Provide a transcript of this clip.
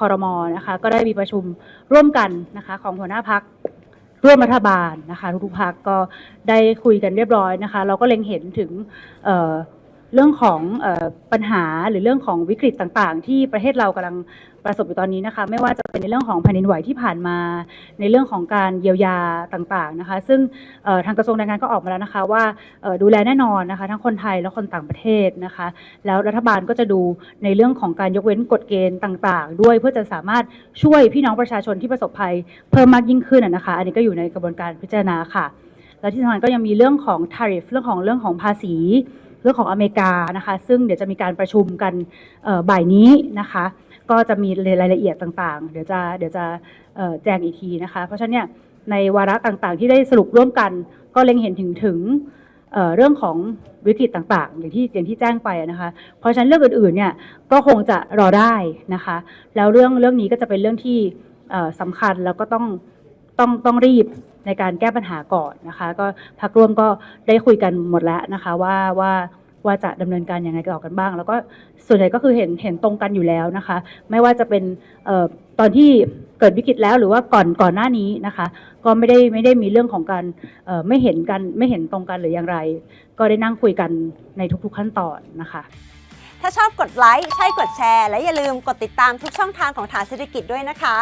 คอรมอนะคะก็ได้มีประชุมร่วมกันนะคะของหัวหน้าพักร่วมรัฐบาลนะคะทุกพักก็ได้คุยกันเรียบร้อยนะคะ เราก็เล็งเห็นถึง เรื่องของปัญหาหรือเรื่องของวิกฤตต่างๆ ที่ประเทศเรากำลังประสบอยู่ตอนนี้นะคะ ไม่ว่าจะเป็นในเรื่องของแผ่นดินไหวที่ผ่านมา ในเรื่องของการเยียวยาต่างๆนะคะ ซึ่งทางกระทรวงแรงงานก็ออกมาแล้วนะคะ ว่าดูแลแน่นอนนะคะ ทั้งคนไทยและคนต่างประเทศนะคะ แล้วรัฐบาลก็จะดูในเรื่องของการยกเว้นกฎเกณฑ์ต่างๆ ด้วยเพื่อจะสามารถช่วยพี่น้องประชาชนที่ประสบภัยเพิ่มมากยิ่งขึ้นนะคะ อันนี้ก็อยู่ในกระบวนการพิจารณาค่ะ แล้วที่สำคัญก็ยังมีเรื่องของ tariff เรื่องของเรื่องของภาษี รื่องของอเมริกานะคะ ซึ่งเดี๋ยวจะมีการประชุมกันบ่ายนี้นะคะ ก็จะมีรายละเอียดต่างๆ เดี๋ยวจะเดี๋ยวจะแจ้งอีกทีนะคะ เพราะฉะนั้นเนี่ยในวาระต่างๆ ที่ได้สรุปร่วมกัน ก็เล็งเห็นถึงถึงเรื่องของวิกฤตต่างๆ อย่างที่อย่างที่แจ้งไปนะคะ เพราะฉะนั้นเรื่องอื่นๆเนี่ยก็คงจะรอได้นะคะ แล้วเรื่องเรื่องนี้ก็จะเป็นเรื่องที่สำคัญแล้วก็ต้อง ต้องต้องรีบในการแก้ปัญหาก่อนนะคะ ก็พักร่วมก็ได้คุยกันหมดแล้วนะคะว่าว่าว่าจะดำเนินการยังไงกันออกกันบ้าง แล้วก็ส่วนใหญ่ก็คือเห็นเห็นตรงกันอยู่แล้วนะคะ ไม่ว่าจะเป็นออตอนที่เกิดวิกฤตแล้วหรือว่าก่อนก่อนหน้านี้นะคะ ก็ไม่ได้ไม่ได้มีเรื่องของการไม่เห็นกันไม่เห็นตรงกันหรืออย่างไร ก็ได้นั่งคุยกันในทุกๆขั้นตอนนะคะ ถ้าชอบกดไลค์ใช่กดแชร์ และอย่าลืมกดติดตามทุกช่องทางของฐานเศรษฐกิจด้วยนะคะ